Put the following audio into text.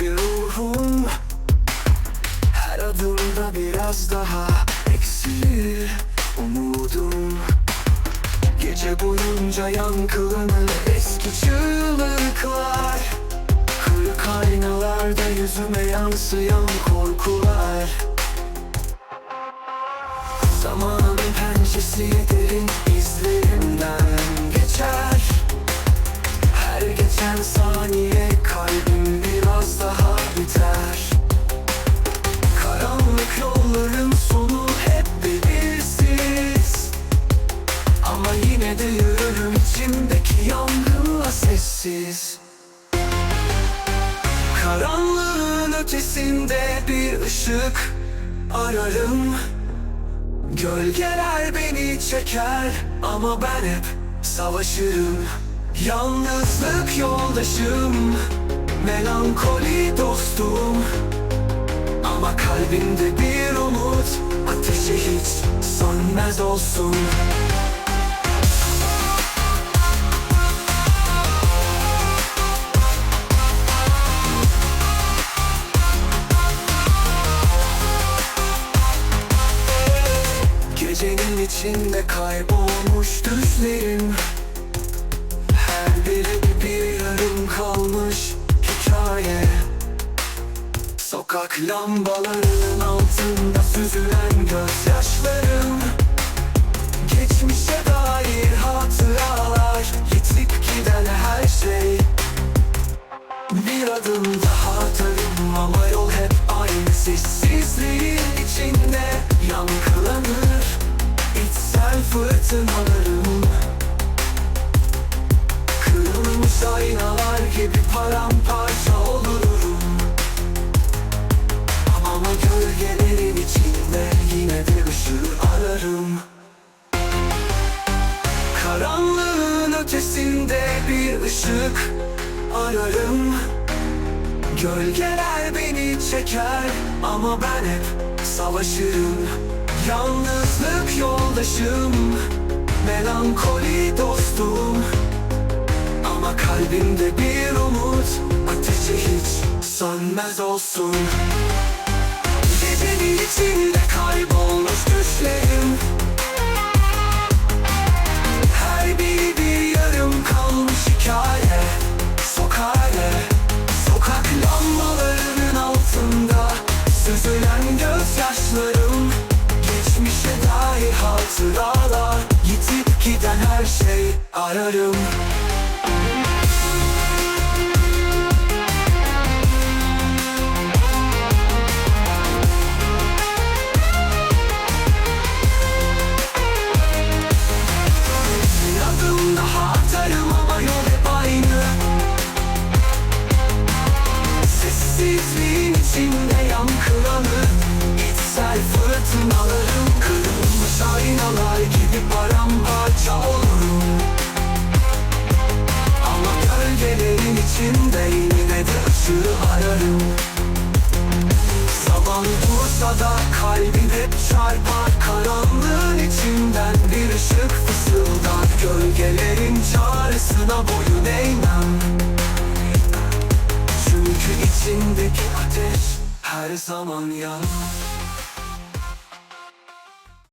bir ruhum. Her adımda biraz daha eksilir umudum. Gece boyunca yankılanır eski çığlıklar. Kırık aynalarda yüzüme yansıyan korkular. Zamanın pençesi derin izlerimden geçer. Her geçen saniye Karanlığın ötesinde bir ışık ararım. Gölgeler beni çeker ama ben hep savaşırım. Yalnızlık yoldaşım, melankoli dostum. Ama kalbimde bir umut, ateşi hiç sönmez olsun içinde kaybolmuş düşlerim Her biri bir yarım kalmış hikaye. Sokak lambalarının altında süzülen gözyaşlarım. Geçmişe dair hatıralar Yitip giden her şey. Bir adım daha atarım ama yol hep aynı Sessizliğin içinde. Yankılanır Kırılmış aynalar gibi paramparça olurum. Ama gölgelerin içinde yine de ışığı ararım. Karanlığın ötesinde bir ışık ararım. Gölgeler beni çeker ama ben hep savaşırım. Yalnızlık yoldaşım, melankoli dostum. Ama kalbimde bir umut, ateşi hiç sönmez olsun. Gecenin içinde kaybolmuş düşlerim. Her biri bir yarım kalmış hikaye Sokağe Sokak lambalarının altında Süzülen gözyaşlarım Geçmişe dair hatıralar Giden her şey ararım. Sessizliğin içinde yankılanır. İçsel fırtınalarım Kırılmış yine de ışığı ararım. Zaman dursa da kalbim hep çarpar. Karanlığın içinden bir ışık fısıldar. Gölgelerin çağrısına boyun eğmem. Çünkü içindeki ateş her zaman yanar